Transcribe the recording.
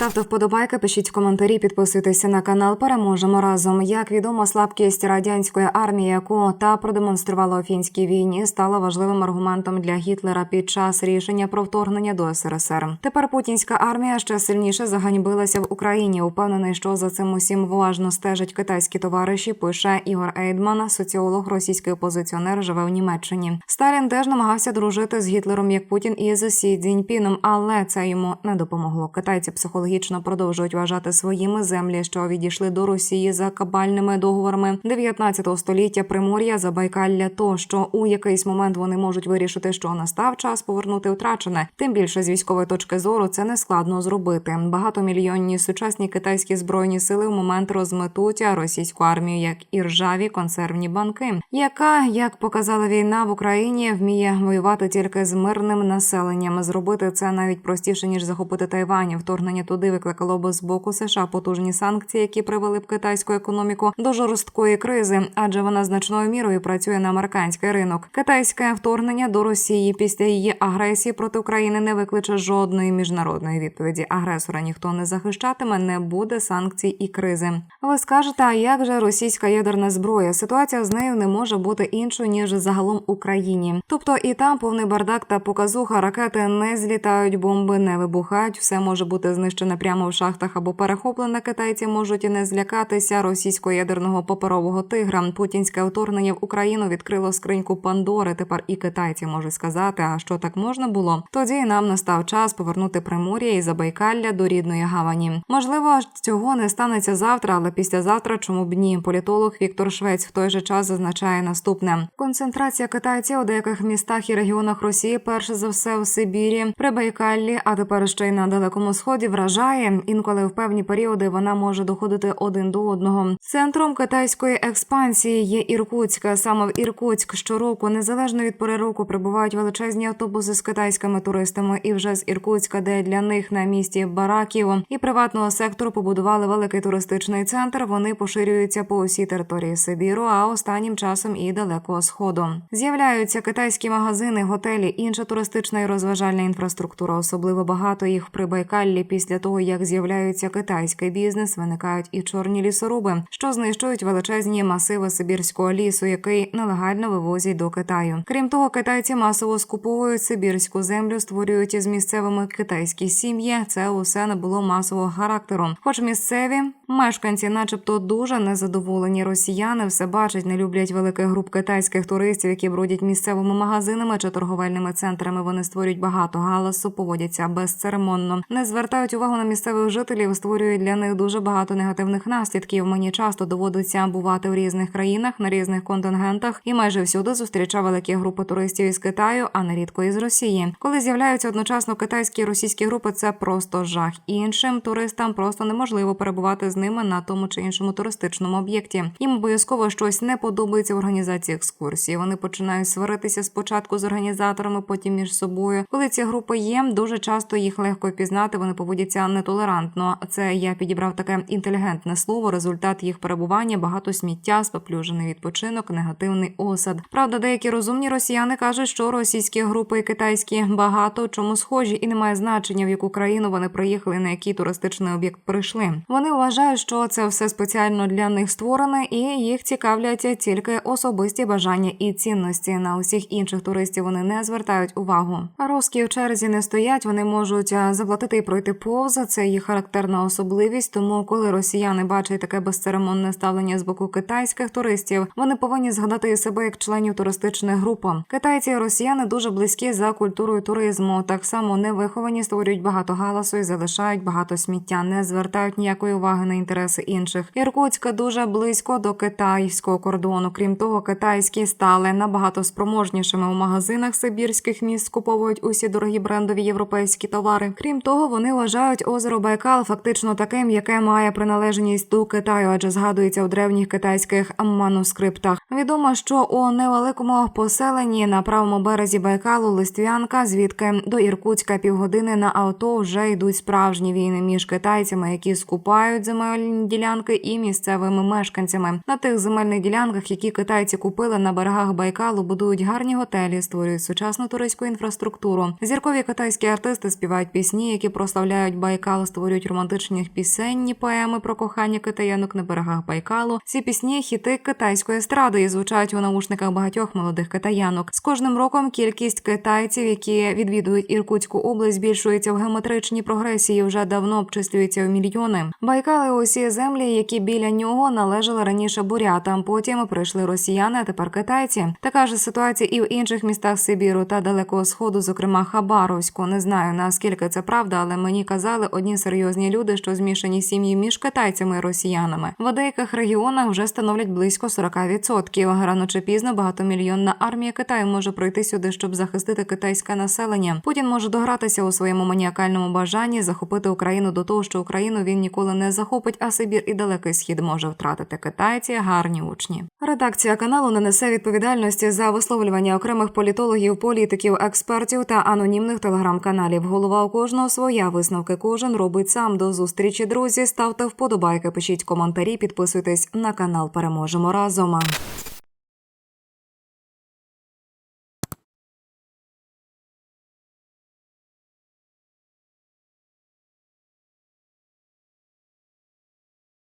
Ставте вподобайки, пишіть коментарі, підписуйтеся на канал. Переможемо разом. Як відомо, слабкість радянської армії, яку та продемонструвала у фінській війні, стала важливим аргументом для Гітлера під час рішення про вторгнення до СРСР. Тепер путінська армія ще сильніше заганьбилася в Україні. Упевнений, що за цим усім уважно стежать китайські товариші. Пише Ігор Ейдман, соціолог, російський опозиціонер, живе в Німеччині. Сталін теж намагався дружити з Гітлером як Путін і з Сі Цзіньпіном, але це йому не допомогло. Китайці психологічно продовжують вважати своїми землі, що відійшли до Росії за кабальними договорами 19 століття Примор'я, Забайкалля, тощо у якийсь момент вони можуть вирішити, що настав час повернути втрачене. Тим більше з військової точки зору це не складно зробити. Багатомільйонні сучасні китайські збройні сили в момент розметуть російську армію як і ржаві консервні банки, яка, як показала війна в Україні, вміє воювати тільки з мирним населенням. Зробити це навіть простіше ніж захопити Тайвань. Вторгнення туди викликало б з боку США потужні санкції, які привели б китайську економіку до жорсткої кризи, адже вона значною мірою працює на американський ринок. Китайське вторгнення до Росії після її агресії проти України не викличе жодної міжнародної відповіді. Агресора ніхто не захищатиме, не буде санкцій і кризи. Ви скажете, а як же російська ядерна зброя? Ситуація з нею не може бути іншою ніж загалом Україні. Тобто і там повний бардак та показуха ракети не злітають, бомби не вибухають. Все може бути знищене прямо в шахтах або перехоплене. Китайці можуть і не злякатися російського ядерного паперового тигра. Путінське вторгнення в Україну відкрило скриньку Пандори. Тепер і китайці можуть сказати, а що так можна було? Тоді нам настав час повернути Примор'я і Забайкалля до рідної гавані. Можливо, цього не станеться завтра, але післязавтра чому б ні? Політолог Віктор Швець в той же час зазначає наступне: концентрація китайців у деяких містах і регіонах Росії, перше за все в Сибірі, Прибайкаллі, а тепер ще й на далекому сході вражає. Інколи в певні періоди вона може доходити один до одного. Центром китайської експансії є Іркутська. Саме в Іркутськ щороку, незалежно від пори року, прибувають величезні автобуси з китайськими туристами. І вже з Іркутська, де для них на місці бараків і приватного сектору побудували великий туристичний центр. Вони поширюються по усій території Сибіру, а останнім часом і далекого сходу. З'являються китайські магазини, готелі, інша туристична і розважальна інфраструктура. Особливо багато їх в Прибайкаллі. Після того як з'являються китайський бізнес, виникають і чорні лісоруби, що знищують величезні масиви сибірського лісу, який нелегально вивозять до Китаю. Крім того, китайці масово скуповують сибірську землю, створюють із місцевими китайські сім'ї. Це усе не було масового характеру. Хоч місцеві мешканці, начебто, дуже незадоволені. Росіяни все бачать, не люблять великих груп китайських туристів, які бродять місцевими магазинами чи торговельними центрами. Вони створюють багато галасу, поводяться безцеремонно, не звертають увагу на місцевих жителів, створюють для них дуже багато негативних наслідків. Мені часто доводиться бувати в різних країнах на різних контингентах і майже всюди зустрічав великі групи туристів із Китаю, а нерідко із Росії. Коли з'являються одночасно китайські і російські групи, це просто жах. Іншим туристам просто неможливо перебувати з ними на тому чи іншому туристичному об'єкті. Їм обов'язково щось не подобається в організації екскурсії. Вони починають сваритися спочатку з організаторами, потім між собою. Коли ці групи є, дуже часто їх легко впізнати. Вони поводяться нетолерантно. Це я підібрав таке інтелігентне слово. Результат їх перебування багато сміття, споплюжений відпочинок, негативний осад. Правда, деякі розумні росіяни кажуть, що російські групи і китайські багато чому схожі, і немає значення в яку країну вони приїхали, на який туристичний об'єкт прийшли. Вони вважають, що це все спеціально для них створене, і їх цікавлять тільки особисті бажання і цінності. На усіх інших туристів вони не звертають увагу. Русські в черзі не стоять, вони можуть заплатити і пройти повз. Це їх характерна особливість. Тому, коли росіяни бачать таке безцеремонне ставлення з боку китайських туристів, вони повинні згадати себе як членів туристичних груп. Китайці і росіяни дуже близькі за культурою туризму. Так само невиховані створюють багато галасу і залишають багато сміття, не звертають ніякої уваги на інтереси інших. Іркутська дуже близько до китайського кордону. Крім того, китайські стали набагато спроможнішими у магазинах сибірських міст. Скуповують усі дорогі брендові європейські товари. Крім того, вони вважають озеро Байкал фактично таким, яке має приналежність до Китаю, адже згадується у древніх китайських манускриптах. Відомо, що у невеликому поселенні на правому березі Байкалу Листвянка, звідки до Іркутська півгодини на авто вже йдуть справжні війни між китайцями, які скупають земельні ділянки, і місцевими мешканцями. На тих земельних ділянках, які китайці купили на берегах Байкалу, будують гарні готелі, створюють сучасну туристську інфраструктуру. Зіркові китайські артисти співають пісні, які прославляють Байкал. Створюють романтичні пісенні поеми про кохання китаянок на берегах Байкалу. Ці пісні хіти китайської естради і звучать у наушниках багатьох молодих китаянок. З кожним роком кількість китайців, які відвідують Іркутську область, збільшується в геометричній прогресії. Вже давно обчислюється в мільйони. Байкал усі землі, які біля нього належали раніше бурятам. Потім прийшли росіяни, а тепер китайці. Така ж ситуація і в інших містах Сибіру та Далекого Сходу, зокрема Хабаровську. Не знаю наскільки це правда, але мені казали одні серйозні люди, що змішані сім'ї між китайцями і росіянами. В деяких регіонах вже становлять близько 40%. Рано чи пізно багатомільйонна армія Китаю може прийти сюди, щоб захистити китайське населення. Путін може догратися у своєму маніакальному бажанні захопити Україну до того, що Україну він ніколи не захопить, а Сибір і Далекий Схід може втратити китайці. Гарні учні. Редакція каналу не несе відповідальності за висловлювання окремих політологів, політиків, експертів та анонімних телеграм-каналів. Голова у кожного своя висновки кожен робить сам. До зустрічі, друзі. Ставте вподобайки, пишіть коментарі, підписуйтесь на канал. Переможемо разом.